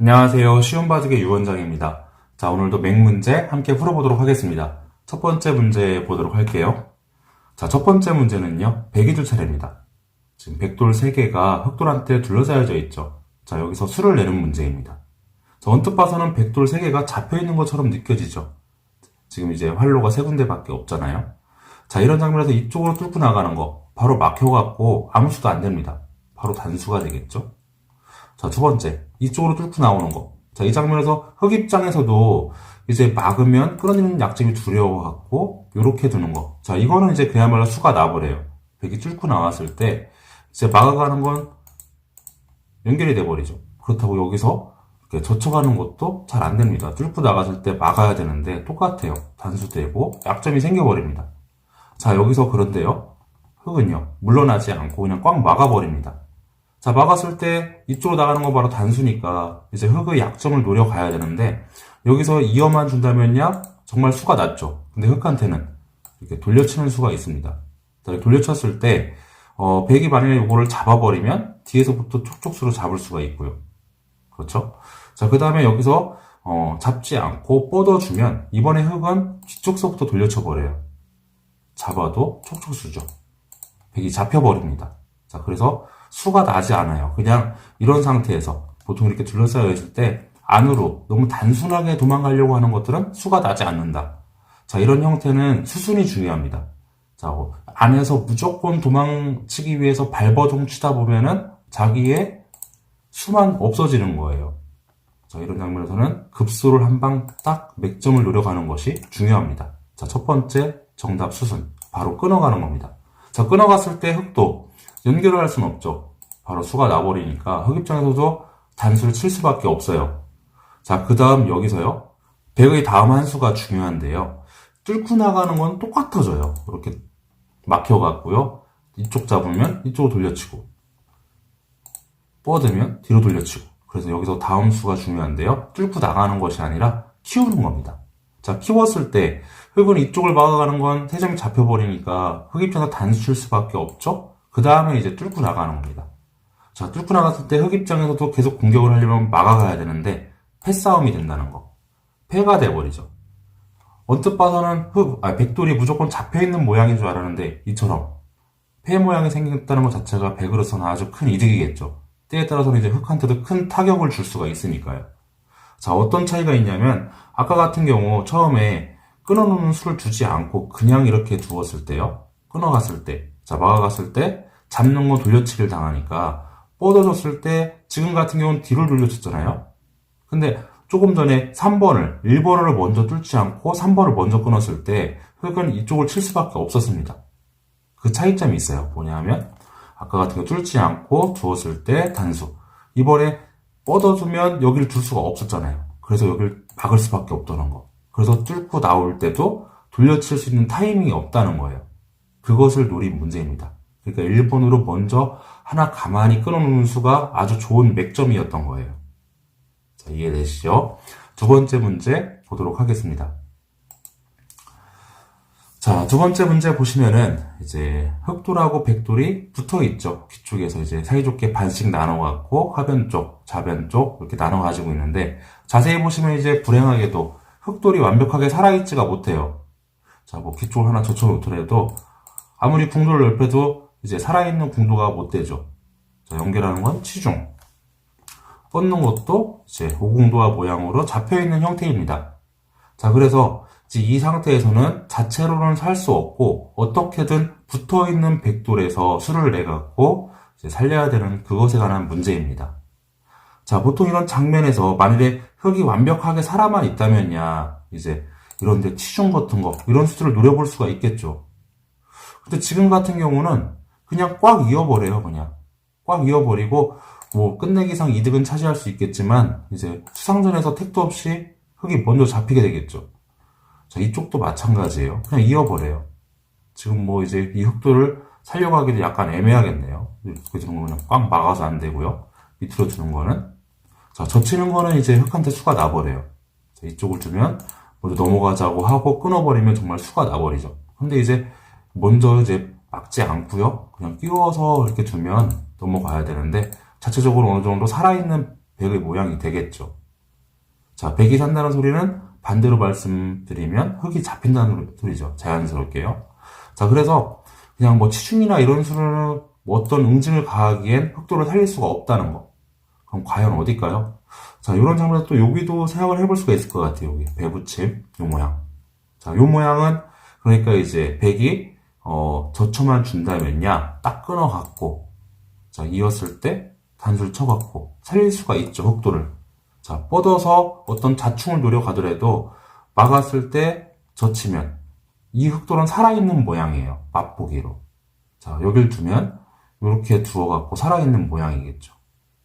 안녕하세요. 쉬운 바둑의 유원장입니다. 자, 오늘도 맹 문제 함께 풀어보도록 하겠습니다. 첫 번째 문제 보도록 할게요. 자, 첫 번째 문제는요, 백이줄 차례입니다. 지금 백돌 3개가 흑돌한테 둘러싸여져 있죠. 자, 여기서 수를 내는 문제입니다. 자, 언뜻 봐서는 백돌 3개가 잡혀있는 것처럼 느껴지죠. 지금 이제 활로가 세 군데밖에 없잖아요. 자, 이런 장면에서 이쪽으로 뚫고 나가는 거, 바로 막혀갖고 아무 수도 안 됩니다. 바로 단수가 되겠죠. 자, 두 번째. 이쪽으로 뚫고 나오는 거. 자, 이 장면에서 흑 입장에서도 이제 막으면 끊어지는 약점이 두려워갖고, 요렇게 두는 거. 자, 이거는 이제 그야말로 수가 나버려요. 백이 뚫고 나왔을 때, 이제 막아가는 건 연결이 돼버리죠. 그렇다고 여기서 젖혀가는 것도 잘 안 됩니다. 뚫고 나갔을 때 막아야 되는데, 똑같아요. 단수되고, 약점이 생겨버립니다. 자, 여기서 그런데요. 흑은요, 물러나지 않고 그냥 꽉 막아버립니다. 자, 막았을 때 이쪽으로 나가는 거 바로 단수니까 이제 흑의 약점을 노려가야 되는데 여기서 이어만 준다면야 정말 수가 낮죠. 근데 흑한테는 이렇게 돌려치는 수가 있습니다. 자, 돌려쳤을 때 어, 백이 만약에 이거를 잡아버리면 뒤에서부터 촉촉수로 잡을 수가 있고요. 그렇죠? 자, 그 다음에 여기서 어, 잡지 않고 뻗어주면 이번에 흑은 뒤쪽서부터 돌려쳐버려요. 잡아도 촉촉수죠. 백이 잡혀버립니다. 자, 그래서 수가 나지 않아요. 그냥 이런 상태에서 보통 이렇게 둘러싸여 있을 때 안으로 너무 단순하게 도망가려고 하는 것들은 수가 나지 않는다. 자, 이런 형태는 수순이 중요합니다. 자, 어, 안에서 무조건 도망치기 위해서 발버둥 치다 보면은 자기의 수만 없어지는 거예요. 자, 이런 장면에서는 급소를 한 방 딱 맥점을 노려가는 것이 중요합니다. 자, 첫 번째 정답 수순. 바로 끊어가는 겁니다. 자, 끊어갔을 때 흑도 연결을 할 수는 없죠. 바로 수가 나버리니까 흑 입장에서도 단수를 칠 수밖에 없어요. 자, 그 다음 여기서요. 백의 다음 한 수가 중요한데요. 뚫고 나가는 건 똑같아져요. 이렇게 막혀갖고요. 이쪽 잡으면 이쪽으로 돌려치고 뻗으면 뒤로 돌려치고 그래서 여기서 다음 수가 중요한데요. 뚫고 나가는 것이 아니라 키우는 겁니다. 자, 키웠을 때 흑은 이쪽을 막아가는 건 세점이 잡혀버리니까 흑 입장에서 단수 칠 수밖에 없죠? 그 다음에 이제 뚫고 나가는 겁니다. 자, 뚫고 나갔을 때 흑 입장에서도 계속 공격을 하려면 막아가야 되는데 패싸움이 된다는 거. 패가 돼버리죠. 언뜻 봐서는 흑, 아, 백돌이 무조건 잡혀있는 모양인 줄 알았는데 이처럼 패 모양이 생겼다는 것 자체가 백으로서는 아주 큰 이득이겠죠. 때에 따라서는 이제 흑한테도 큰 타격을 줄 수가 있으니까요. 자, 어떤 차이가 있냐면 아까 같은 경우 처음에 끊어놓는 수를 두지 않고 그냥 이렇게 두었을 때요. 끊어갔을 때, 자, 막아갔을 때 잡는 거 돌려치기를 당하니까 뻗어졌을 때 지금 같은 경우는 뒤로 돌려쳤잖아요. 근데 조금 전에 3번을, 1번을 먼저 뚫지 않고 3번을 먼저 끊었을 때 흑은 이쪽을 칠 수밖에 없었습니다. 그 차이점이 있어요. 뭐냐면 아까 같은 거 뚫지 않고 두었을 때 단수. 이번에 뻗어주면 여기를 둘 수가 없었잖아요. 그래서 여기를 막을 수밖에 없다는 거. 그래서 뚫고 나올 때도 돌려칠 수 있는 타이밍이 없다는 거예요. 그것을 노린 문제입니다. 그러니까 1번으로 먼저 하나 가만히 끊어놓는 수가 아주 좋은 맥점이었던 거예요. 자, 이해되시죠? 두 번째 문제 보도록 하겠습니다. 자, 두 번째 문제 보시면은 이제 흑돌하고 백돌이 붙어 있죠. 뒤쪽에서 이제 사이좋게 반씩 나눠 갖고 하변 쪽, 좌변 쪽 이렇게 나눠 가지고 있는데 자세히 보시면 이제 불행하게도 흑돌이 완벽하게 살아있지가 못해요. 자, 뭐 기초를 하나 젖혀 놓더라도 아무리 궁도를 넓혀도 이제 살아있는 궁도가 못 되죠. 자, 연결하는 건 치중. 뻗는 것도 이제 오궁도와 모양으로 잡혀있는 형태입니다. 자, 그래서 이 상태에서는 자체로는 살 수 없고 어떻게든 붙어있는 백돌에서 수를 내갖고 살려야 되는 그것에 관한 문제입니다. 자, 보통 이런 장면에서 만일에 흙이 완벽하게 살아만 있다면야 이제 이런데 치중 같은 거 이런 수들을 노려볼 수가 있겠죠. 근데 지금 같은 경우는 그냥 꽉 이어버려요, 그냥. 꽉 이어버리고, 뭐, 끝내기상 이득은 차지할 수 있겠지만, 이제 수상전에서 택도 없이 흙이 먼저 잡히게 되겠죠. 자, 이쪽도 마찬가지예요. 그냥 이어버려요. 지금 뭐 이제 이 흑도를 살려가기도 약간 애매하겠네요. 그 정도는 그냥 꽉 막아서 안 되고요. 밑으로 주는 거는. 자, 젖히는 거는 이제 흑한테 수가 나버려요. 자, 이쪽을 주면 먼저 넘어가자고 하고 끊어버리면 정말 수가 나버리죠. 근데 이제 먼저 이제 막지 않고요. 그냥 끼워서 이렇게 두면 넘어가야 되는데 자체적으로 어느 정도 살아있는 백의 모양이 되겠죠. 자, 백이 산다는 소리는 반대로 말씀드리면 흙이 잡힌다는 소리죠. 자연스럽게요. 자, 그래서 그냥 뭐 치중이나 이런 수를 뭐 어떤 응징을 가하기엔 흑도를 살릴 수가 없다는 거. 그럼 과연 어딜까요? 자, 이런 장면에서 또 여기도 생각을 해볼 수가 있을 것 같아요. 여기 배부침, 요 모양. 자, 요 모양은 그러니까 이제 백이 어, 저쳐만 준다면야 딱 끊어갖고 자, 이었을 때 단수를 쳐갖고 살릴 수가 있죠. 흑도를. 자, 뻗어서 어떤 자충을 노려가더라도 막았을 때 젖히면 이 흑돌은 살아있는 모양이에요. 맛보기로. 자, 여길 두면 이렇게 두어갖고 살아있는 모양이겠죠.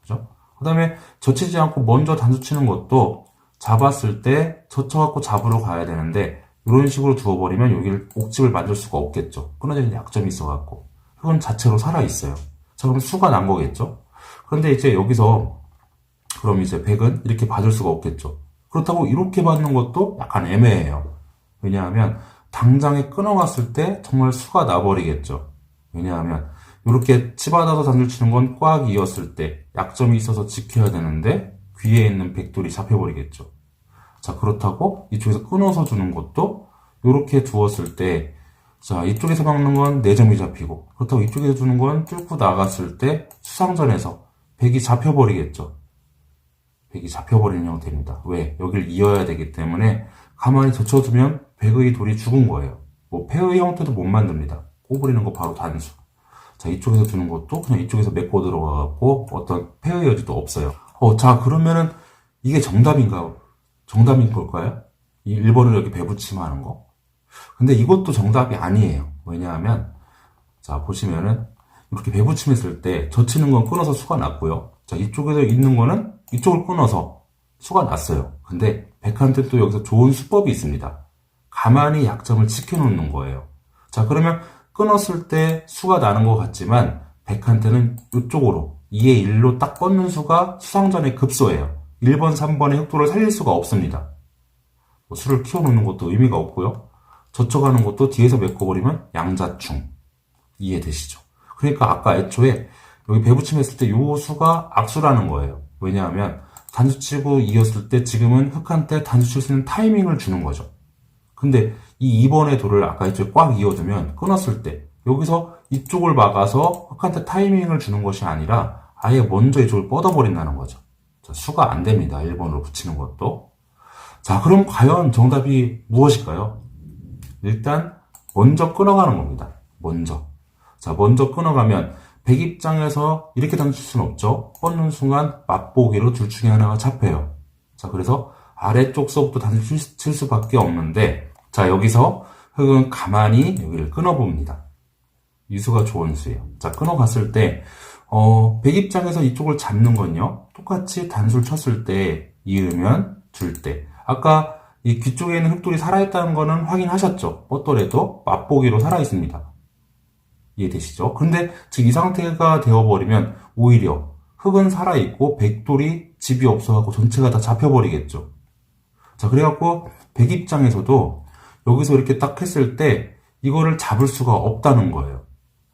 그죠? 그 다음에 젖히지 않고 먼저 단수 치는 것도 잡았을 때 젖혀갖고 잡으러 가야 되는데 이런 식으로 두어버리면 여기를 옥집을 만들 수가 없겠죠. 끊어지는 약점이 있어갖고. 흙은 자체로 살아있어요. 자, 그럼 수가 난 거겠죠? 그런데 이제 여기서 그럼 이제 100은 이렇게 받을 수가 없겠죠. 그렇다고 이렇게 받는 것도 약간 애매해요. 왜냐하면 당장에 끊어갔을 때 정말 수가 나버리겠죠. 왜냐하면 이렇게 치받아서 단줄 치는 건 꽉 이었을 때 약점이 있어서 지켜야 되는데 귀에 있는 백돌이 잡혀버리겠죠. 자 그렇다고 이쪽에서 끊어서 주는 것도 이렇게 두었을 때 자, 이쪽에서 막는 건 4점이 잡히고, 그렇다고 이쪽에서 주는 건 뚫고 나갔을 때 수상전에서 백이 잡혀버리겠죠. 백이 잡혀버리는 형태입니다. 왜? 여길 이어야 되기 때문에 가만히 젖혀두면 백의 돌이 죽은 거예요. 뭐, 폐의 형태도 못 만듭니다. 꼬부리는 거 바로 단수. 자, 이쪽에서 두는 것도 그냥 이쪽에서 메꿔 들어가갖고 어떤 폐의 여지도 없어요. 어, 자, 그러면은 이게 정답인가요? 정답인 걸까요? 이 1번을 이렇게 배붙이면 하는 거? 근데 이것도 정답이 아니에요. 왜냐하면, 자, 보시면은, 이렇게 배부침 했을 때, 젖히는 건 끊어서 수가 났고요. 자, 이쪽에서 있는 거는 이쪽을 끊어서 수가 났어요. 근데, 백한테 또 여기서 좋은 수법이 있습니다. 가만히 약점을 지켜놓는 거예요. 자, 그러면 끊었을 때 수가 나는 것 같지만, 백한테는 이쪽으로, 2의 1로 딱 뻗는 수가 수상전의 급소예요. 1번, 3번의 흑도를 살릴 수가 없습니다. 뭐 수를 키워놓는 것도 의미가 없고요. 젖혀가는 것도 뒤에서 메꿔버리면 양자충. 이해되시죠? 그러니까 아까 애초에 여기 배부침 했을 때 요 수가 악수라는 거예요. 왜냐하면 단수치고 이었을 때 지금은 흑한테 단수칠 수 있는 타이밍을 주는 거죠. 근데 이 2번의 돌을 아까 이쪽에 꽉 이어두면 끊었을 때 여기서 이쪽을 막아서 흑한테 타이밍을 주는 것이 아니라 아예 먼저 이쪽을 뻗어버린다는 거죠. 자, 수가 안 됩니다. 1번으로 붙이는 것도. 자, 그럼 과연 정답이 무엇일까요? 일단 먼저 끊어가는 겁니다. 먼저. 자, 먼저 끊어가면 백 입장에서 이렇게 던질 수는 없죠. 뻗는 순간 맛보기로 둘 중에 하나가 잡혀요. 자, 그래서 아래쪽 서부터 단수 칠 수밖에 없는데 자, 여기서 흙은 가만히 여기를 끊어봅니다. 유수가 좋은 수예요. 자, 끊어갔을 때 어, 백 입장에서 이쪽을 잡는 건요. 똑같이 단수를 쳤을 때 이으면 줄 때. 아까 이 귀 쪽에 있는 흑돌이 살아있다는 거는 확인하셨죠? 뻗더라도 맛보기로 살아있습니다. 이해되시죠? 근데 즉 이 상태가 되어버리면 오히려 흙은 살아있고 백돌이 집이 없어갖고 전체가 다 잡혀버리겠죠. 자, 그래갖고 백 입장에서도 여기서 이렇게 딱 했을 때 이거를 잡을 수가 없다는 거예요.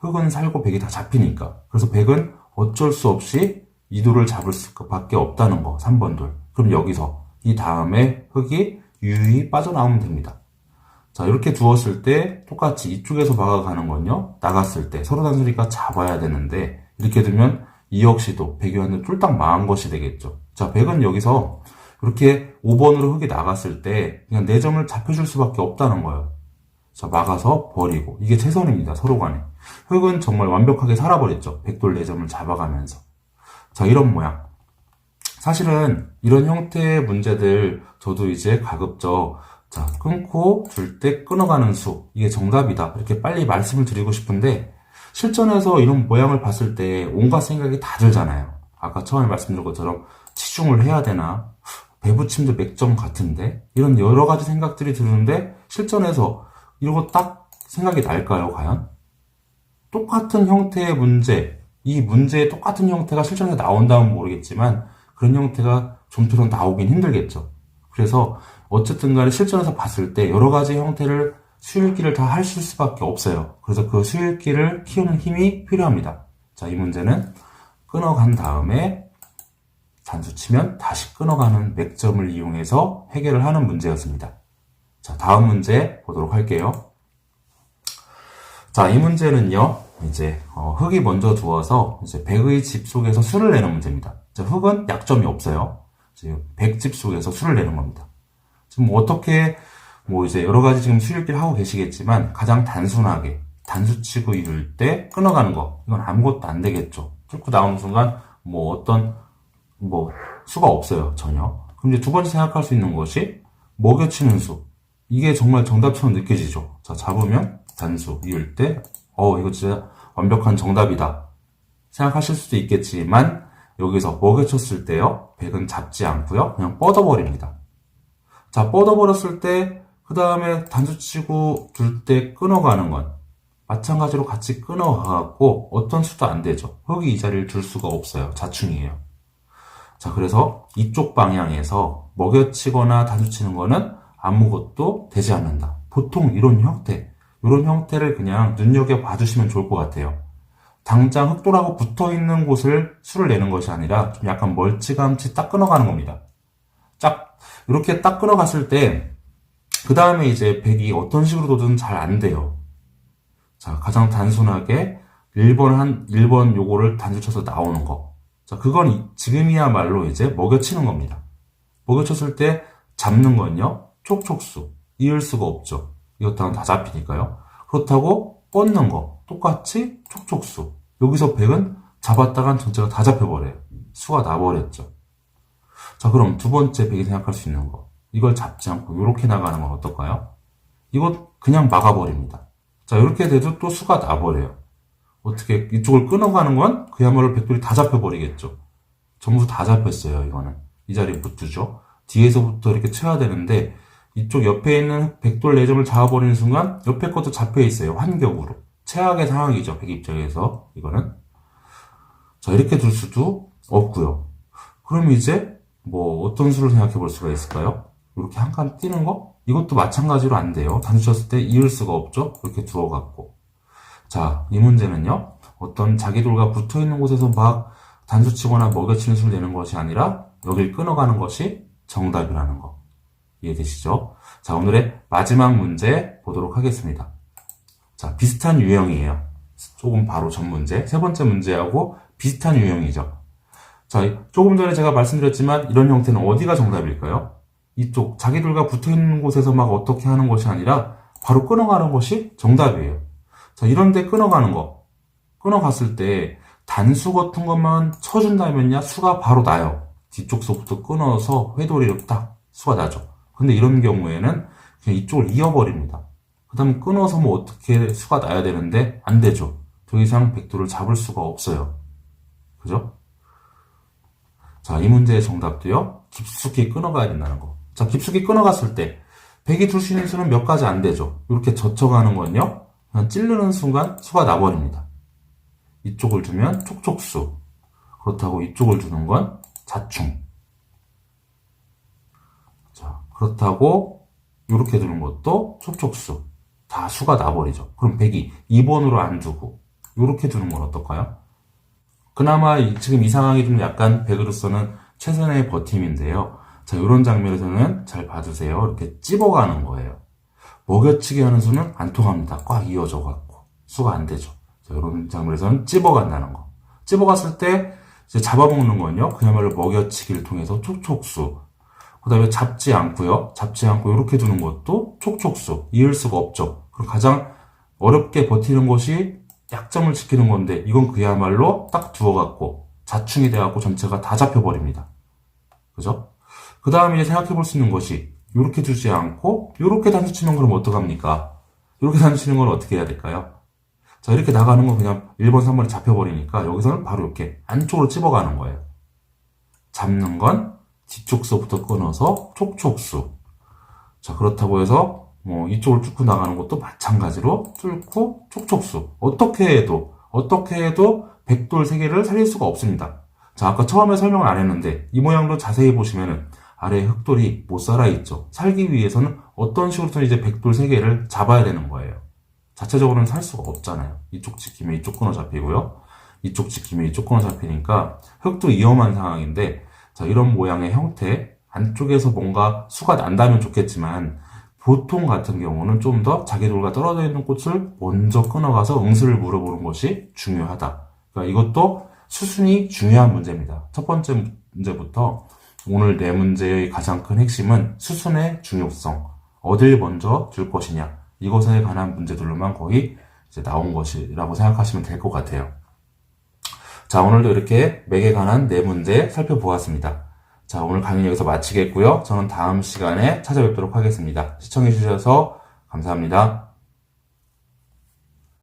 흙은 살고 백이 다 잡히니까. 그래서 백은 어쩔 수 없이 이 돌을 잡을 수밖에 없다는 거. 3번 돌. 그럼 여기서 이 다음에 흙이 유유히 빠져나오면 됩니다. 자, 이렇게 두었을 때 똑같이 이쪽에서 막아가는 건요. 나갔을 때 서로 단소리가 잡아야 되는데 이렇게 두면 이 역시도 백이었는 쫄딱 망한 것이 되겠죠. 자, 백은 여기서 이렇게 5번으로 흙이 나갔을 때 그냥 4점을 잡혀줄 수밖에 없다는 거예요. 자, 막아서 버리고. 이게 최선입니다. 서로 간에. 흙은 정말 완벽하게 살아버렸죠. 백돌 4점을 잡아가면서. 자, 이런 모양. 사실은 이런 형태의 문제들 저도 이제 가급적 자, 끊고 줄 때 끊어가는 수. 이게 정답이다. 이렇게 빨리 말씀을 드리고 싶은데 실전에서 이런 모양을 봤을 때 온갖 생각이 다 들잖아요. 아까 처음에 말씀드린 것처럼 치중을 해야 되나? 배부침도 맥점 같은데? 이런 여러 가지 생각들이 드는데 실전에서 거딱 생각이 날까요, 과연? 똑같은 형태의 문제, 이 문제의 똑같은 형태가 실전에 나온다면 모르겠지만 그런 형태가 좀처럼 나오긴 힘들겠죠. 그래서 어쨌든 간에 실전에서 봤을 때 여러 가지 형태를 수일기를 다 하실 수밖에 없어요. 그래서 그 수일기를 키우는 힘이 필요합니다. 자, 이 문제는 끊어간 다음에 단수 치면 다시 끊어가는 맥점을 이용해서 해결을 하는 문제였습니다. 자, 다음 문제 보도록 할게요. 자, 이 문제는요, 이제, 어, 흙이 먼저 두어서, 이제, 백의 집 속에서 수를 내는 문제입니다. 자, 흙은 약점이 없어요. 지금, 백집 속에서 수를 내는 겁니다. 지금 어떻게, 뭐, 이제, 여러 가지 지금 수일기를 하고 계시겠지만, 가장 단순하게, 단수 치고 이럴 때 끊어가는 거, 이건 아무것도 안 되겠죠. 뚫고 나오는 순간, 뭐, 어떤, 뭐, 수가 없어요, 전혀. 그럼 이제 두 번째 생각할 수 있는 것이, 먹여치는 수. 이게 정말 정답처럼 느껴지죠. 자, 잡으면 단수. 이을 때, 어, 이거 진짜 완벽한 정답이다. 생각하실 수도 있겠지만, 여기서 먹여쳤을 때요, 백은 잡지 않고요, 그냥 뻗어버립니다. 자, 뻗어버렸을 때, 그 다음에 단수 치고 둘 때 끊어가는 건, 마찬가지로 같이 끊어가고, 어떤 수도 안 되죠. 흙이 이 자리를 줄 수가 없어요. 자충이에요. 자, 그래서 이쪽 방향에서 먹여치거나 단수치는 거는 아무것도 되지 않는다. 보통 이런 형태, 이런 형태를 그냥 눈여겨 봐 주시면 좋을 것 같아요. 당장 흑돌하고 붙어 있는 곳을 수를 내는 것이 아니라 좀 약간 멀찌감치 딱 끊어가는 겁니다. 딱, 이렇게 딱 끊어갔을 때, 그 다음에 이제 백이 어떤 식으로 둬든 잘 안 돼요. 자, 가장 단순하게 1번 한, 1번 요거를 단수 쳐서 나오는 거. 자, 그건 지금이야말로 이제 먹여치는 겁니다. 먹여쳤을 때 잡는 건요, 촉촉수. 이을 수가 없죠. 이것도 다 잡히니까요. 그렇다고 뻗는 거. 똑같이 촉촉수. 여기서 백은 잡았다간 전체가 다 잡혀버려요. 수가 나버렸죠. 자, 그럼 두 번째 백이 생각할 수 있는 거. 이걸 잡지 않고 이렇게 나가는 건 어떨까요? 이거 그냥 막아버립니다. 자, 이렇게 돼도 또 수가 나버려요. 어떻게 이쪽을 끊어가는 건 그야말로 백돌이 다 잡혀버리겠죠. 전부 다 잡혔어요, 이거는. 이 자리에 못 두죠. 뒤에서부터 이렇게 쳐야 되는데 이쪽 옆에 있는 백돌 4점을 잡아버리는 순간 옆에 것도 잡혀 있어요. 환격으로. 최악의 상황이죠. 백 입장에서 이거는. 자 이렇게 둘 수도 없고요. 그럼 이제 뭐 어떤 수를 생각해 볼 수가 있을까요? 이렇게 한 칸 뛰는 거? 이것도 마찬가지로 안 돼요. 단수 쳤을 때 이을 수가 없죠. 이렇게 두어갖고. 자, 이 문제는요. 어떤 자기 돌과 붙어 있는 곳에서 막 단수 치거나 먹여치는 수를 내는 것이 아니라 여길 끊어가는 것이 정답이라는 거. 이해되시죠? 자, 오늘의 마지막 문제 보도록 하겠습니다. 자, 비슷한 유형이에요. 조금 바로 전 문제. 세 번째 문제하고 비슷한 유형이죠. 자, 조금 전에 제가 말씀드렸지만 이런 형태는 어디가 정답일까요? 이쪽, 자기들과 붙어 있는 곳에서 막 어떻게 하는 것이 아니라 바로 끊어가는 것이 정답이에요. 자, 이런데 끊어가는 거. 끊어갔을 때 단수 같은 것만 쳐준다면야 수가 바로 나요. 뒤쪽 서부터 끊어서 회돌이로 딱 수가 나죠. 근데 이런 경우에는 그냥 이쪽을 이어버립니다. 그 다음에 끊어서 뭐 어떻게 수가 나야 되는데 안 되죠. 더 이상 백도를 잡을 수가 없어요. 그죠? 자, 이 문제의 정답도요. 깊숙이 끊어가야 된다는 거. 자, 깊숙이 끊어갔을 때 백이 둘수 있는 수는 몇 가지 안 되죠. 이렇게 젖혀가는 건요. 그냥 찌르는 순간 수가 나버립니다. 이쪽을 두면 촉촉수. 그렇다고 이쪽을 두는 건 자충. 자, 그렇다고 이렇게 두는 것도 촉촉수. 다 수가 나버리죠. 그럼 100이 2번으로 안 두고 이렇게 두는 건 어떨까요? 그나마 이- 지금 이 상황이 좀 약간 100으로서는 최선의 버팀인데요. 자, 이런 장면에서는 잘 봐주세요. 이렇게 찝어가는 거예요. 먹여치기 하는 수는 안 통합니다. 꽉 이어져 갖고 수가 안 되죠. 자, 이런 장면에서는 찝어간다는 거. 찝어갔을 때 이제 잡아먹는 건요. 그야말로 먹여치기를 통해서 촉촉수. 그 다음에 잡지 않고요. 잡지 않고 이렇게 두는 것도 촉촉수. 이을 수가 없죠. 그럼 가장 어렵게 버티는 것이 약점을 지키는 건데 이건 그야말로 딱 두어갖고 자충이 돼갖고 전체가 다 잡혀버립니다. 그죠? 그 다음에 생각해 볼 수 있는 것이 이렇게 두지 않고 이렇게 단수 치는 그럼 어떡합니까? 이렇게 단수 치는 건 어떻게 해야 될까요? 자 이렇게 나가는 건 그냥 1번, 3번에 잡혀버리니까 여기서는 바로 이렇게 안쪽으로 찝어가는 거예요. 잡는 건 뒤쪽서부터 끊어서 촉촉수. 자 그렇다고 해서 뭐 이쪽을 뚫고 나가는 것도 마찬가지로 뚫고 촉촉수. 어떻게 해도 어떻게 해도 백돌 세 개를 살릴 수가 없습니다. 자 아까 처음에 설명을 안 했는데 이 모양도 자세히 보시면은 아래 흑돌이 못 살아 있죠. 살기 위해서는 어떤 식으로든 이제 백돌 세 개를 잡아야 되는 거예요. 자체적으로는 살 수가 없잖아요. 이쪽 지키면 이쪽 끊어 잡히고요. 이쪽 지키면 이쪽 끊어 잡히니까 흙도 위험한 상황인데 자, 이런 모양의 형태, 안쪽에서 뭔가 수가 난다면 좋겠지만, 보통 같은 경우는 좀 더 자기 돌과 떨어져 있는 꽃을 먼저 끊어가서 응수를 물어보는 것이 중요하다. 그러니까 이것도 수순이 중요한 문제입니다. 첫 번째 문제부터 오늘 네 문제의 가장 큰 핵심은 수순의 중요성, 어딜 먼저 줄 것이냐, 이것에 관한 문제들로만 거의 나온 것이라고 생각하시면 될 것 같아요. 자, 오늘도 이렇게 맥에 관한 네 문제 살펴보았습니다. 자, 오늘 강의 여기서 마치겠고요. 저는 다음 시간에 찾아뵙도록 하겠습니다. 시청해주셔서 감사합니다.